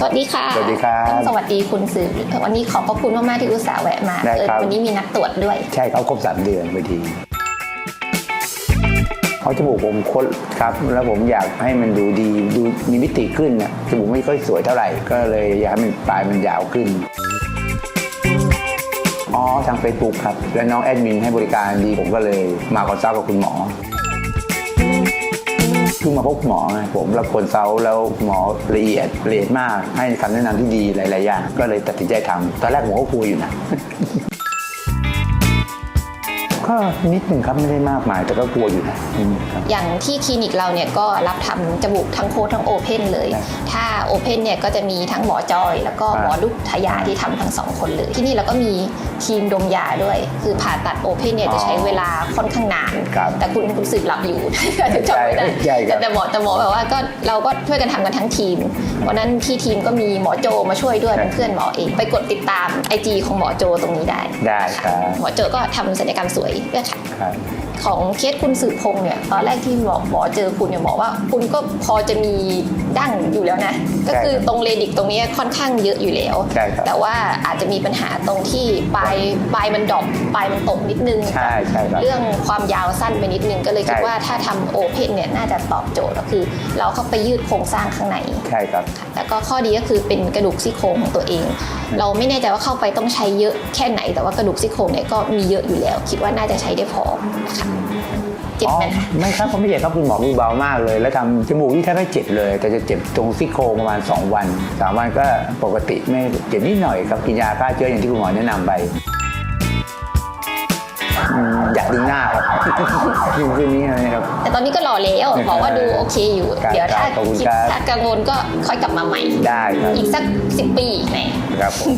สวัสดีค่ะ สวัสดีครับต้องสวัสดีคุณสื่อวันนี้ขอบพระคุณมากๆที่อุตส่าห์แวะมาได้เออครับวันนี้มีนัดตรวจด้วย ใช่เขาครบสามเดือนพอดีเขาจมูกผมคดครับ แล้วผมอยากให้มันดูดีดูมีมิติขึ้นนะจมูกไม่ค่อยสวยเท่าไหร่ ก็เลยอยากให้มันปลายมันยาวขึ้นอ๋อทาง Facebook ครับ แล้วน้องแอดมินให้บริการดีผมก็เลยมาคอนซัลท์กับคุณหมอเพิ่งมาพบหมอไงผมแล้วคนเซาแล้วหมอละเอียดละเอียดมาก ให้คำแนะนำที่ดีหลาย ๆ อย่าง ก็เลยตัดสินใจทำตอนแรกผมก็กลัวอยู่นะ ก็นิดหนึ่งครับไม่ได้มากมาย แต่ก็กลัวอยู่นะอืมครับ อย่างที่คลินิกเราเนี่ยก็รับทำจมูกทั้งโคดทั้งโอเพนเลย ครับถ้าโอเพนเนี่ยก็จะมีทั้งหมอจอย แล้วก็หมอดุกทยาที่ทำทั้งสองคนเลย ที่นี่เราก็มีทีมดมยาด้วย คือผ่าตัดโอเพนเนี่ยจะใช้เวลาค่อนข้างนาน ครับแต่คุณคุณสืบหลับอยู่ ถึงจำไม่ได้ใช่ครับแต่หมอแต่หมอแบบว่าก็เราก็ช่วยกันทำกันทั้งทีม วันนั้นที่ทีมก็มีหมอโจมาช่วยด้วยเป็นเพื่อนหมอเอง ไปกดติดตาม IG ของหมอโจตรงนี้ได้ ได้ครับ หมอโจก็ทำศัลยกรรมสวยด้วยค่ะครับ ของเคสคุณสืบพงษ์เนี่ยตอนแรกที่หมอหมอเจอคุณเนี่ยบอกว่า คุณก็พอจะมีดั้งอยู่แล้วนะ ก็คือใช่ครับตรงเลดิกตรงเนี้ยค่อนข้างเยอะอยู่แล้วใช่ครับแต่ว่าอาจจะมีปัญหาตรงที่ปลายปลายมันดรอปปลายมันตกนิดนึงใช่ใช่ครับเรื่องความยาวสั้นไปนิดนึงก็เลยคิดใช่ว่าถ้าทำโอเพนเนี่ยน่าจะตอบโจทย์ก็คือ เราเข้าไปยืดโครงสร้างข้างในใช่ครับแล้วก็ข้อดีก็คือเป็นกระดูกซี่โครงของตัวเอง เราไม่แน่ใจว่าเข้าไปต้องใช้เยอะแค่ไหน แต่ว่ากระดูกซี่โครงเนี่ยก็มีเยอะอยู่แล้ว คิดว่าน่าจะใช้ได้พอนะคะเจ็บอ๋อไหมคะไม่ครับเขาไม่เจ็บครับคุณหมอมือเบามากเลย แล้วทำจมูกที่แทบไม่เจ็บเลย แต่จะเจ็บตรงซี่โครงประมาณ 2 วัน3วันก็ปกติไม่เจ็บนิดหน่อยครับกินยาฆ่าเชื้ออย่างที่คุณหมอแนะนำไปอืมอยากดึงหน้าครับ ดึงตัวนี้นะครับ แต่ตอนนี้ก็รอแล้วบอกว่าดูโอเคอยู่ ครับเดี๋ยวถ้าขอบคุณคิดครับ ถ้ากังวลก็ค่อยกลับมาใหม่ ได้ครับอีกสักสิบปีแหมครับผม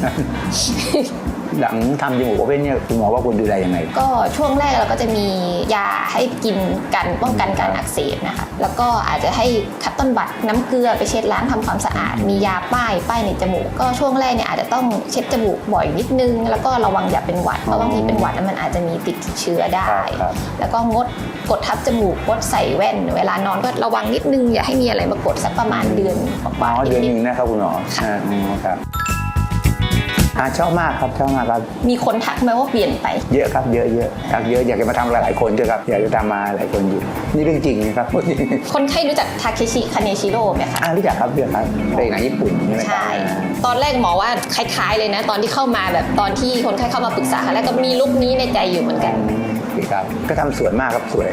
หลังทำจมูกโอเพนเนี่ยคุณหมอว่าควรดูแลยังไง ก็ช่วงแรกเราก็จะมียาให้กินกันป้องกันการอักเสบนะคะแล้วก็อาจจะให้คัตต้นบัตน้ำเกลือไปเช็ดล้างทำความสะอาด มียาป้ายป้ายในจมูก ก็ช่วงแรกเนี่ยอาจจะต้องเช็ดจมูกบ่อยนิดนึง แล้วก็ระวังอย่าเป็นหวัดเพราะบางทีเป็นหวัดแล้วมันอาจจะมีติดเชื้อได้ครับแล้วก็งดกดทับจมูกงดใส่แว่น เวลานอนก็ระวังนิดนึงอย่าให้มีอะไรมากดสักประมาณเดือนกอ๋อว่าๆเดือนหนิดนึ่งนะครับคุณหมอค่ะอ่าอืมครับ อ่าชอบมากครับชอบมากครับๆมีคนทักไหมว่าเปลี่ยนไป เยอะครับเยอะเยอะทักเยอะอยากจะมาทำหลายๆคนด้วยครับอยากจะทำมาหลายคนอยู่นี่เรื่องจริงนะครับคนไข้รู้จักทาเคชิคาเนชิโร่ไหมคะอ่ารู้จักครับเรื่องครับเป็นหนังญี่ปุ่นใช่ไหมครับใช่ตอนแรกหมอว่าคล้ายๆเลยนะ ตอนที่เข้ามาแบบตอนที่คนไข้เข้ามาปรึกษาครั้งแรกก็มีลุคนี้ในใจอยู่เหมือนกันอืมโอเคครับก็ทำสวยมากครับสวย